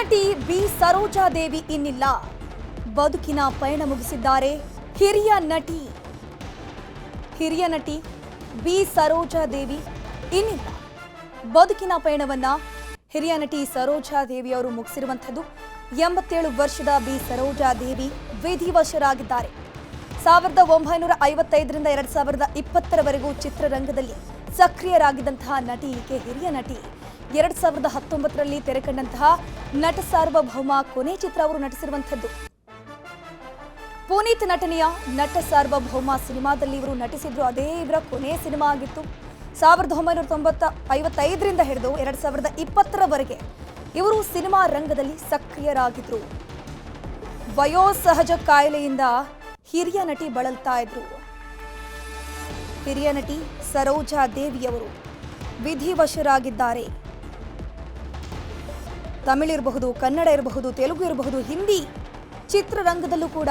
ನಟಿ ಬಿ. ಸರೋಜಾದೇವಿ ಇನ್ನಿಲ್ಲ. ಬದುಕಿನ ಪಯಣ ಮುಗಿಸಿದ್ದಾರೆ ಹಿರಿಯ ನಟಿ. ಹಿರಿಯ ನಟಿ ಬಿ. ಸರೋಜಾದೇವಿ ಇನ್ನಿಲ್ಲ. ಬದುಕಿನ ಪಯಣವನ್ನ ಹಿರಿಯ ನಟಿ ಸರೋಜಾದೇವಿ ಅವರು ಮುಗಿಸಿರುವಂಥದ್ದು. ಎಂಬತ್ತೇಳು ವರ್ಷದ ಬಿ. ಸರೋಜಾದೇವಿ ವಿಧಿವಶರಾಗಿದ್ದಾರೆ. ಸಾವಿರದ ಒಂಬೈನೂರ ಐವತ್ತೈದರಿಂದ ಎರಡ್ ಸಾವಿರದ ಇಪ್ಪತ್ತರವರೆಗೂ ಚಿತ್ರರಂಗದಲ್ಲಿ ಸಕ್ರಿಯರಾಗಿದ್ದಂತಹ ನಟಿ ಈಕೆ ಹಿರಿಯ ನಟಿ. ಎರಡ್ ಸಾವಿರದ ಹತ್ತೊಂಬತ್ತರಲ್ಲಿ ತೆರೆ ಕಂಡಂತಹ ನಟ ಸಾರ್ವಭೌಮ ಕೊನೆ ಚಿತ್ರ ಅವರು ನಟಿಸಿರುವಂಥದ್ದು. ಪುನೀತ್ ನಟನೆಯ ನಟ ಸಾರ್ವಭೌಮ ಸಿನಿಮಾದಲ್ಲಿ ಇವರು ನಟಿಸಿದ್ರು. ಅದೇ ಇವರ ಕೊನೆಯ ಸಿನಿಮಾ ಆಗಿತ್ತು. ಸಾವಿರದ ಒಂಬೈನೂರ ತೊಂಬತ್ತ ಐವತ್ತೈದರಿಂದ ಹಿಡಿದು ಎರಡ್ ಸಾವಿರದ ಇಪ್ಪತ್ತರವರೆಗೆ ಇವರು ಸಿನಿಮಾ ರಂಗದಲ್ಲಿ ಸಕ್ರಿಯರಾಗಿದ್ರು. ವಯೋಸಹಜ ಕಾಯಿಲೆಯಿಂದ ಹಿರಿಯ ನಟಿ ಬಳಲ್ತಾ ಇದ್ರು. ಹಿರಿಯ ನಟಿ ಸರೋಜಾ ದೇವಿಯವರು ವಿಧಿವಶರಾಗಿದ್ದಾರೆ. ತಮಿಳು ಇರಬಹುದು, ಕನ್ನಡ ಇರಬಹುದು, ತೆಲುಗು ಇರಬಹುದು, ಹಿಂದಿ ಚಿತ್ರರಂಗದಲ್ಲೂ ಕೂಡ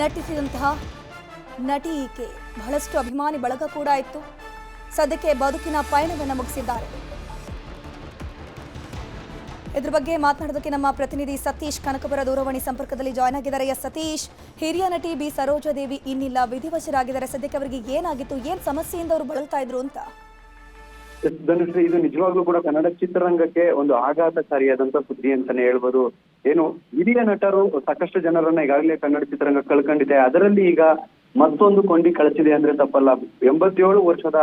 ನಟಿಸಿದಂತಹ ನಟಿ ಈಕೆ. ಬಹಳಷ್ಟು ಅಭಿಮಾನಿ ಬಳಗ ಕೂಡ ಇತ್ತು. ಸದ್ಯಕ್ಕೆ ಬದುಕಿನ ಪಯಣವನ್ನು ಮುಗಿಸಿದ್ದಾರೆ. ಇದ್ರ ಬಗ್ಗೆ ಮಾತನಾಡೋದಕ್ಕೆ ನಮ್ಮ ಪ್ರತಿನಿಧಿ ಸತೀಶ್ ಕನಕಪುರ ದೂರವಾಣಿ ಸಂಪರ್ಕದಲ್ಲಿ ಜಾಯ್ನ್ ಆಗಿದ್ದಾರೆ. ಎಸ್ ಸತೀಶ್, ಹಿರಿಯ ನಟಿ ಬಿ. ಸರೋಜಾದೇವಿ ಇನ್ನಿಲ್ಲ, ವಿಧಿವಶರಾಗಿದ್ದಾರೆ. ಸದ್ಯಕ್ಕೆ ಅವರಿಗೆ ಏನಾಗಿತ್ತು, ಏನ್ ಸಮಸ್ಯೆಯಿಂದ ಅವರು ಬಳಲ್ತಾ ಇದ್ರು ಅಂತ? ಧನುಶ್ರೀ ಇದು ನಿಜವಾಗ್ಲೂ ಕೂಡ ಕನ್ನಡ ಚಿತ್ರರಂಗಕ್ಕೆ ಒಂದು ಆಘಾತಕಾರಿಯಾದಂತ ಸುದ್ದಿ ಅಂತಾನೆ ಹೇಳ್ಬೋದು. ಏನು, ಹಿರಿಯ ನಟರು ಸಾಕಷ್ಟು ಜನರನ್ನ ಈಗಾಗಲೇ ಕನ್ನಡ ಚಿತ್ರರಂಗ ಕಳ್ಕೊಂಡಿದೆ. ಅದರಲ್ಲಿ ಈಗ ಮತ್ತೊಂದು ಕೊಂಡಿ ಕಳಚಿದೆ ಅಂದ್ರೆ ತಪ್ಪಲ್ಲ. ಎಂಬತ್ತೇಳು ವರ್ಷದ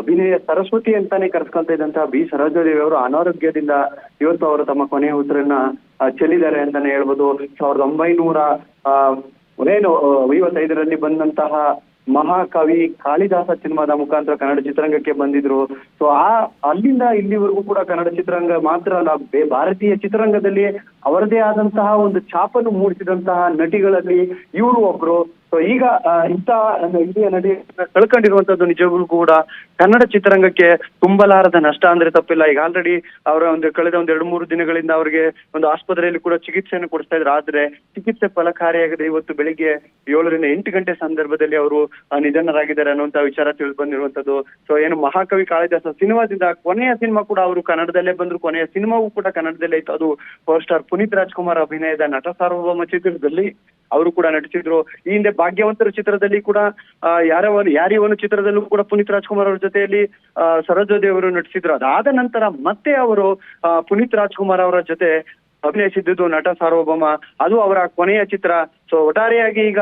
ಅಭಿನಯ ಸರಸ್ವತಿ ಅಂತಾನೆ ಕರ್ಸ್ಕೊಳ್ತಾ ಇದ್ದಂತಹ ಬಿ ಸರೋಜಾದೇವಿ ಅವರು ಅನಾರೋಗ್ಯದಿಂದ ಇವತ್ತು ಅವರು ತಮ್ಮ ಕೊನೆಯ ಉಸಿರನ್ನ ಚೆಲ್ಲಿದ್ದಾರೆ ಅಂತಾನೆ ಹೇಳ್ಬೋದು. ಸಾವಿರದ ಒಂಬೈನೂರ ಏನು, ಐವತ್ತೈದರಲ್ಲಿ ಬಂದಂತಹ ಮಹಾಕವಿ ಕಾಳಿದಾಸ ಸಿನಿಮಾದ ಮುಖಾಂತರ ಕನ್ನಡ ಚಿತ್ರರಂಗಕ್ಕೆ ಬಂದಿದ್ರು. ಸೊ ಆ, ಅಲ್ಲಿಂದ ಇಲ್ಲಿವರೆಗೂ ಕೂಡ ಕನ್ನಡ ಚಿತ್ರರಂಗ ಮಾತ್ರ ಅಲ್ಲ ಭಾರತೀಯ ಚಿತ್ರರಂಗದಲ್ಲಿ ಅವರದೇ ಆದಂತಹ ಒಂದು ಛಾಪನ್ನು ಮೂಡಿಸಿದಂತಹ ನಟಿಗಳಲ್ಲಿ ಇವರು ಒಬ್ರು. ಸೊ ಈಗ ಇಂತಹ ಹಿರಿಯ ನಟಿ ಕಳ್ಕೊಂಡಿರುವಂತದ್ದು ನಿಜವೂ ಕೂಡ ಕನ್ನಡ ಚಿತ್ರರಂಗಕ್ಕೆ ತುಂಬಲಾರದ ನಷ್ಟ ಅಂದ್ರೆ ತಪ್ಪಿಲ್ಲ. ಈಗ ಆಲ್ರೆಡಿ ಅವರ ಒಂದು ಕಳೆದ ಒಂದ್ ಎರಡು ಮೂರು ದಿನಗಳಿಂದ ಅವರಿಗೆ ಒಂದು ಆಸ್ಪತ್ರೆಯಲ್ಲಿ ಕೂಡ ಚಿಕಿತ್ಸೆಯನ್ನು ಕೊಡಿಸ್ತಾ ಇದ್ರು. ಆದ್ರೆ ಚಿಕಿತ್ಸೆ ಫಲಕಾರಿಯಾಗದೆ ಇವತ್ತು ಬೆಳಿಗ್ಗೆ ಏಳರಿಂದ ಎಂಟು ಗಂಟೆ ಸಂದರ್ಭದಲ್ಲಿ ಅವರು ನಿಧನರಾಗಿದ್ದಾರೆ ಅನ್ನುವಂತ ವಿಚಾರ ತಿಳಿದು ಬಂದಿರುವಂತದ್ದು ಸೊ ಏನು ಮಹಾಕವಿ ಕಾಳಿದಾಸ ಸಿನಿಮಾದಿಂದ ಕೊನೆಯ ಸಿನಿಮಾ ಕೂಡ ಅವರು ಕನ್ನಡದಲ್ಲೇ ಬಂದ್ರು. ಕೊನೆಯ ಸಿನಿಮಾವು ಕೂಡ ಕನ್ನಡದಲ್ಲೇ ಇತ್ತು. ಅದು ಪವರ್ ಸ್ಟಾರ್ ಪುನೀತ್ ರಾಜ್ಕುಮಾರ್ ಅಭಿನಯದ ನಟ ಸಾರ್ವಭೌಮ ಚಿತ್ರದಲ್ಲಿ ಅವರು ಕೂಡ ನಟಿಸಿದ್ರು. ಈ ಹಿಂದೆ ಭಾಗ್ಯವಂತರ ಚಿತ್ರದಲ್ಲಿ ಕೂಡ ಯಾರವ ಯಾರವನು ಚಿತ್ರದಲ್ಲೂ ಕೂಡ ಪುನೀತ್ ರಾಜ್ಕುಮಾರ್ ಅವರ ಜೊತೆಯಲ್ಲಿ ಸರೋಜಾದೇವಿ ಅವರು ನಟಿಸಿದ್ರು. ಅದಾದ ನಂತರ ಮತ್ತೆ ಅವರು ಪುನೀತ್ ರಾಜ್ಕುಮಾರ್ ಅವರ ಜೊತೆ ಅಭಿನಯಿಸಿದ್ದು ನಟ ಸಾರ್ವಭೌಮ. ಅದು ಅವರ ಕೊನೆಯ ಚಿತ್ರ. ಸೊ ಒಟ್ಟಾರೆಯಾಗಿ ಈಗ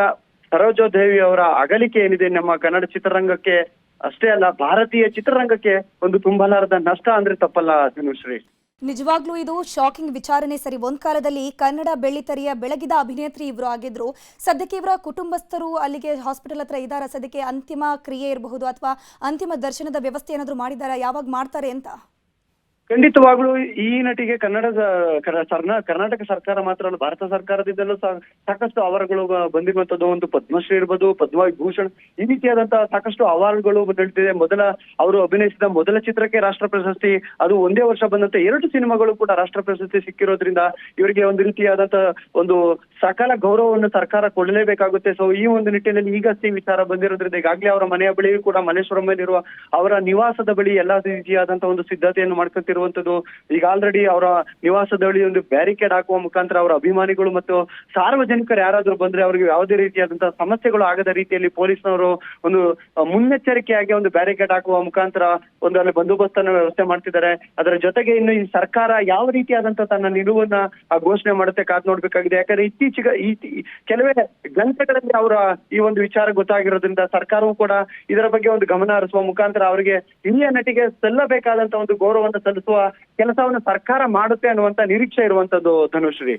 ಸರೋಜೋದೇವಿ ಅವರ ಅಗಲಿಕೆ ಏನಿದೆ ನಮ್ಮ ಕನ್ನಡ ಚಿತ್ರರಂಗಕ್ಕೆ, ಅಷ್ಟೇ ಅಲ್ಲ, ಭಾರತೀಯ ಚಿತ್ರರಂಗಕ್ಕೆ ಒಂದು ತುಂಬಲಾರದ ನಷ್ಟ ಅಂದ್ರೆ ತಪ್ಪಲ್ಲ ಧನುಶ್ರೀ. ನಿಜವಾಗ್ಲೂ ಇದು ಶಾಕಿಂಗ್ ವಿಚಾರಣೆ ಸರಿ. ಒಂದ್ ಕಾಲದಲ್ಲಿ ಕನ್ನಡ ಬೆಳ್ಳಿತೆರೆಯ ಬೆಳಗಿದ ಅಭಿನೇತ್ರಿ ಇವರು ಆಗಿದ್ರು. ಸದ್ಯಕ್ಕೆ ಇವರ ಕುಟುಂಬಸ್ಥರು ಅಲ್ಲಿಗೆ ಹಾಸ್ಪಿಟಲ್ ಹತ್ರ ಇದ್ದಾರಾ ಸದ್ಯಕ್ಕೆ ಅಂತಿಮ ಕ್ರಿಯೆ ಇರಬಹುದು ಅಥವಾ ಅಂತಿಮ ದರ್ಶನದ ವ್ಯವಸ್ಥೆ ಏನಾದ್ರು ಮಾಡಿದಾರಾ? ಯಾವಾಗ ಮಾಡ್ತಾರೆ ಅಂತ? ಖಂಡಿತವಾಗ್ಲೂ ಈ ನಟಿಗೆ ಕನ್ನಡ ಕರ- ಕರ್ನಾಟಕ ಸರ್ಕಾರ ಮಾತ್ರ ಅಲ್ಲ, ಭಾರತ ಸರ್ಕಾರದಿಂದಲೂ ಸಾಕಷ್ಟು ಅವಾರ್ಡ್ಗಳು ಬಂದಿರುವಂತದ್ದು ಒಂದು ಪದ್ಮಶ್ರೀ ಇರ್ಬೋದು ಪದ್ಮವಿಭೂಷಣ್ ಈ ರೀತಿಯಾದಂತಹ ಸಾಕಷ್ಟು ಅವಾರ್ಡ್ಗಳು ನಡೀತಿದೆ ಮೊದಲ ಅವರು ಅಭಿನಯಿಸಿದ ಮೊದಲ ಚಿತ್ರಕ್ಕೆ ರಾಷ್ಟ್ರ ಪ್ರಶಸ್ತಿ, ಅದು ಒಂದೇ ವರ್ಷ ಬಂದಂತೆ ಎರಡು ಸಿನಿಮಾಗಳು ಕೂಡ ರಾಷ್ಟ್ರ ಪ್ರಶಸ್ತಿ ಸಿಕ್ಕಿರೋದ್ರಿಂದ ಇವರಿಗೆ ಒಂದು ರೀತಿಯಾದಂತಹ ಒಂದು ಸಕಲ ಗೌರವವನ್ನು ಸರ್ಕಾರ ಕೊಡಲೇಬೇಕಾಗುತ್ತೆ. ಸೊ ಈ ಒಂದು ನಿಟ್ಟಿನಲ್ಲಿ ಈಗ ಸಿ ವಿಚಾರ ಬಂದಿರೋದ್ರಿಂದ ಈಗಾಗಲೇ ಅವರ ಮನೆಯ ಬಳಿಯೂ ಕೂಡ ಮಲ್ಲೇಶ್ವರಮಲ್ಲಿರುವ ಅವರ ನಿವಾಸದ ಬಳಿ ಎಲ್ಲಾ ರೀತಿಯಾದಂತಹ ಒಂದು ಸಿದ್ಧತೆಯನ್ನು ಮಾಡ್ಕೊತಿರುವಂತದ್ದು ಈಗ ಆಲ್ರೆಡಿ ಅವರ ನಿವಾಸದ ಒಂದು ಬ್ಯಾರಿಕೇಡ್ ಹಾಕುವ ಮುಖಾಂತರ ಅವರ ಅಭಿಮಾನಿಗಳು ಮತ್ತು ಸಾರ್ವಜನಿಕರು ಯಾರಾದ್ರೂ ಬಂದ್ರೆ ಅವರಿಗೆ ಯಾವುದೇ ರೀತಿಯಾದಂತಹ ಸಮಸ್ಯೆಗಳು ಆಗದ ರೀತಿಯಲ್ಲಿ ಪೊಲೀಸ್ನವರು ಒಂದು ಮುನ್ನೆಚ್ಚರಿಕೆಯಾಗಿ ಒಂದು ಬ್ಯಾರಿಕೇಡ್ ಹಾಕುವ ಮುಖಾಂತರ ಒಂದು ಅಲ್ಲಿ ಬಂದೋಬಸ್ತನ್ನು ವ್ಯವಸ್ಥೆ ಮಾಡ್ತಿದ್ದಾರೆ. ಅದರ ಜೊತೆಗೆ ಇನ್ನು ಈ ಸರ್ಕಾರ ಯಾವ ರೀತಿಯಾದಂತಹ ತನ್ನ ನಿಲುವನ್ನ ಆ, ಘೋಷಣೆ ಮಾಡುತ್ತೆ ಕಾದ್ ನೋಡ್ಬೇಕಾಗಿದೆ. ಯಾಕಂದ್ರೆ ಇತ್ತೀಚೆಗೆ ಈ ಕೆಲವೇ ಗಂಟೆಗಳಲ್ಲಿ ಅವರ ಈ ಒಂದು ವಿಚಾರ ಗೊತ್ತಾಗಿರೋದ್ರಿಂದ ಸರ್ಕಾರವು ಕೂಡ ಇದರ ಬಗ್ಗೆ ಒಂದು ಗಮನ ಹರಿಸುವ ಮುಖಾಂತರ ಅವರಿಗೆ ಹಿರಿಯ ನಟಿಗೆ ಸಲ್ಲಬೇಕಾದಂತಹ ಒಂದು ಗೌರವವನ್ನು ಸಲ್ಲಿಸುವ ಕೆಲಸವನ್ನು ಸರ್ಕಾರ ಮಾಡುತ್ತೆ ಅನ್ನುವಂತ ನಿರೀಕ್ಷೆ ಇರುವಂತದ್ದು ಧನುಶ್ರೀ.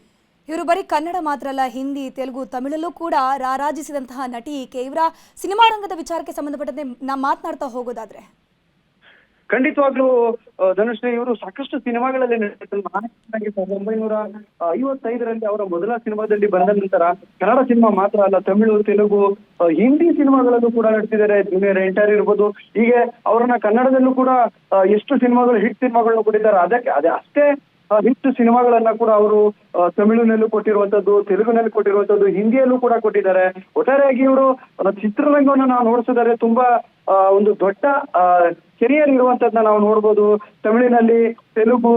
ಇವರು ಬರೀ ಕನ್ನಡ ಮಾತ್ರ ಅಲ್ಲ, ಹಿಂದಿ, ತೆಲುಗು, ತಮಿಳಲ್ಲೂ ಕೂಡ ರಾರಾಜಿಸಿದಂತಹ ನಟಿ ಕೇವ್ರ ಸಿನಿಮಾ ರಂಗದ ವಿಚಾರಕ್ಕೆ ಸಂಬಂಧಪಟ್ಟಂತೆ ನಾ ಮಾತನಾಡ್ತಾ ಹೋಗೋದಾದ್ರೆ? ಖಂಡಿತವಾಗ್ಲೂ ಧನುಷ್ ಧನುಶ್ರೀ ಇವರು ಸಾಕಷ್ಟು ಸಿನಿಮಾಗಳಲ್ಲಿ ಸಾವಿರದ ಒಂಬೈನೂರ ಐವತ್ತೈದರಲ್ಲಿ ಅವರ ಮೊದಲ ಸಿನಿಮಾದಲ್ಲಿ ಬಂದ ನಂತರ ಕನ್ನಡ ಸಿನಿಮಾ ಮಾತ್ರ ಅಲ್ಲ, ತಮಿಳು, ತೆಲುಗು ಹಿಂದಿ ಸಿನಿಮಾಗಳಲ್ಲೂ ಕೂಡ ನಟಿಸಿದ್ದಾರೆ. ಜೂನಿಯರ್ ಎಂಟರ್ ಇರ್ಬೋದು. ಹೀಗೆ ಅವರನ್ನ ಕನ್ನಡದಲ್ಲೂ ಕೂಡ ಎಷ್ಟು ಸಿನಿಮಾಗಳು, ಹಿಟ್ ಸಿನಿಮಾಗಳನ್ನ ಕೊಟ್ಟಿದ್ದಾರೆ. ಅದಕ್ಕೆ, ಅದೇ ಅಷ್ಟೇ ಹಿಟ್ ಸಿನಿಮಾಗಳನ್ನ ಕೂಡ ಅವರು ತಮಿಳುನಲ್ಲೂ ಕೊಟ್ಟಿರುವಂತದ್ದು ತೆಲುಗಿನಲ್ಲಿ ಕೊಟ್ಟಿರುವಂತದ್ದು ಹಿಂದಿಯಲ್ಲೂ ಕೂಡ ಕೊಟ್ಟಿದ್ದಾರೆ. ಒಟ್ಟಾರೆಯಾಗಿ ಇವರು ಚಿತ್ರರಂಗವನ್ನು ನಾವು ನೋಡಿಸಿದರೆ ತುಂಬಾ ಒಂದು ದೊಡ್ಡ ಕೆರಿಯರ್ ಇರುವಂತದ್ನ ನಾವು ನೋಡ್ಬೋದು. ತಮಿಳಿನಲ್ಲಿ ತೆಲುಗು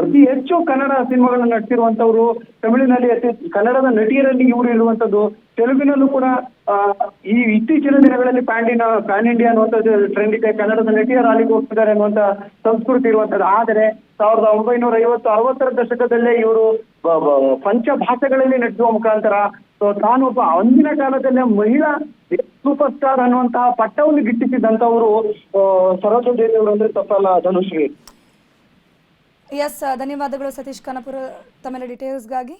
ಅತಿ ಹೆಚ್ಚು ಕನ್ನಡ ಸಿನಿಮಾಗಳನ್ನ ನಟಿಸಿರುವಂತವ್ರು ತಮಿಳಿನಲ್ಲಿ ಅತಿ ಕನ್ನಡದ ನಟಿಯರಲ್ಲಿ ಇವರು ಇರುವಂತದ್ದು ತೆಲುಗಿನಲ್ಲೂ ಕೂಡ ಈ ಇತ್ತೀಚಿನ ದಿನಗಳಲ್ಲಿ ಪ್ಯಾಂಡಿನ ಪ್ಯಾನ್ ಇಂಡಿಯಾ ಅನ್ನುವಂಥದ್ದು ಟ್ರೆಂಡ್ ಇದೆ ಕನ್ನಡದ ನಟಿಯರು ಅಲ್ಲಿಗೆ ಹೋಗ್ತಿದ್ದಾರೆ ಅನ್ನುವಂತ ಸಂಸ್ಕೃತಿ ಇರುವಂತದ್ದು ಆದರೆ ಸಾವಿರದ ಒಂಬೈನೂರ ಐವತ್ತು ಅರವತ್ತರ ದಶಕದಲ್ಲೇ ಇವರು ಪಂಚ ಭಾಷೆಗಳಲ್ಲಿ ನಟಿಸುವ ಮುಖಾಂತರ, ಸೊ ತಾನು ಒಬ್ಬ ಅಂದಿನ ಕಾಲದಲ್ಲೇ ಮಹಿಳಾ ಸೂಪರ್ ಸ್ಟಾರ್ ಅನ್ನುವಂತಹ ಪಟ್ಟವನ್ನು ಗಿಟ್ಟಿಸಿದಂತವರು ಸರೋಜ ದೇವಿ ಅವರು ಅಂದ್ರೆ ತಪ್ಪಲ್ಲ, ಧನುಶ್ರೀ. ಎಸ್ ಧನ್ಯವಾದಗಳು ಸತೀಶ್ ಖಾನಾಪುರ ತಮ್ಮೆಲ್ಲ ಡೀಟೇಲ್ಸ್ಗಾಗಿ